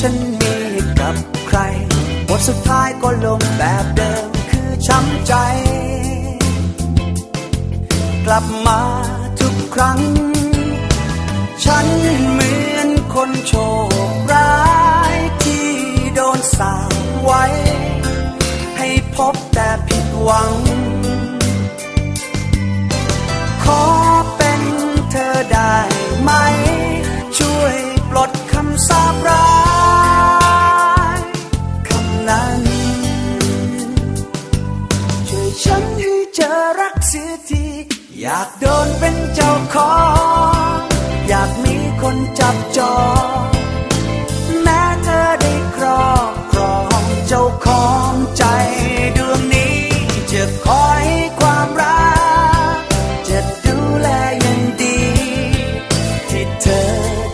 ฉันมีกับใคร บทสุดท้ายก็ลงแบบเดิมคือช้ำใจ กลับมาทุกครั้ง ฉันเหมือนคนโชคร้ายที่โดนสาวไว้ ให้พบแต่ผิดหวัง อยากโดนเป็นเจ้าของ อยากมีคนจับจองแม้เธอได้ครอบครองเจ้าของใจดวงนี้จะคอยความรักจะดูแลอย่างดี ที่เธอ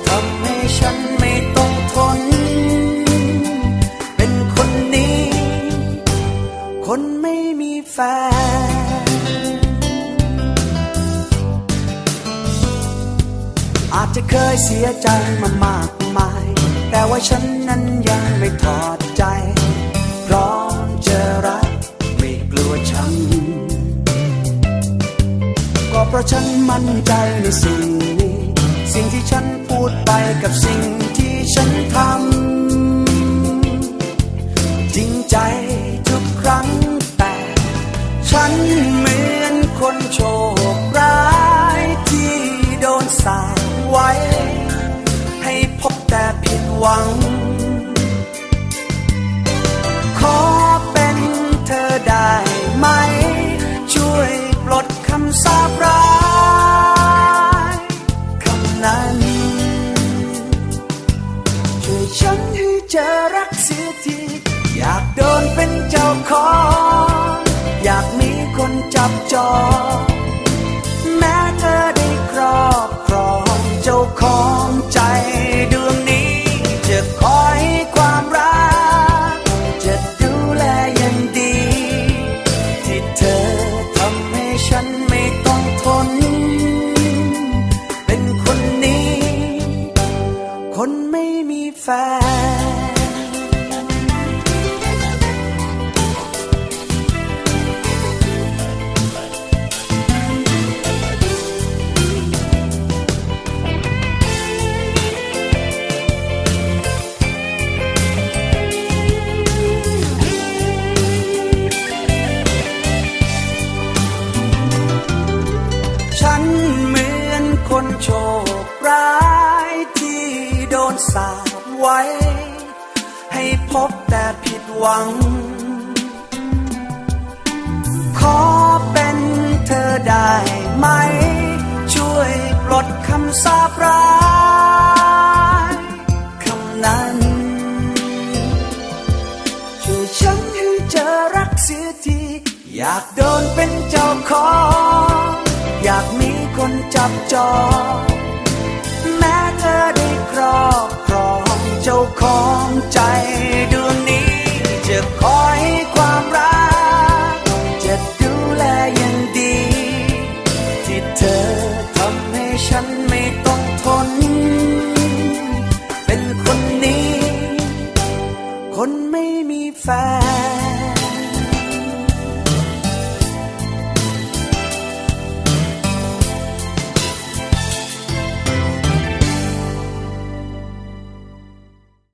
ทำให้ฉันไม่ต้องทน เป็นคนนี้ คนไม่มีแฟน อาจจะเคยเสียใจมามากมาย แต่ว่าฉันนั้นยังไม่ถอดใจ พร้อมจะรักไม่กลัวช้ำก็เพราะฉันมั่นใจในสิ่งนี้ สิ่งที่ฉันพูดไปกับสิ่งที่ฉันทำ เสียที อยากโดนเป็นเจ้าของ อยากมีคนจับจองแม้เธอได้ครอบครองเจ้าของใจดวงนี้ จะคอยความรัก จะดูแลอย่างดี ที่เธอทำให้ฉันไม่ต้องทน เป็นคนนี้ คนไม่มีแฟน ฉันเหมือนคนโชคร้ายที่โดนสาปไว้ ให้พบแต่ผิดหวัง ขอเป็นเธอได้ไหม ช่วยปลดคำสาปร้ายคำนั้นช่วยฉันให้เจอรักเสียที อยากโดนเป็นเจ้าของ อยากมีคนจับจองแม้เธอได้ครอบครองเจ้าของใจดวงนี้จะคอยความรักจะดูแลอย่างดี ที่เธอทำให้ฉันไม่ต้องทน เป็นคนนี้ คนไม่มีแฟน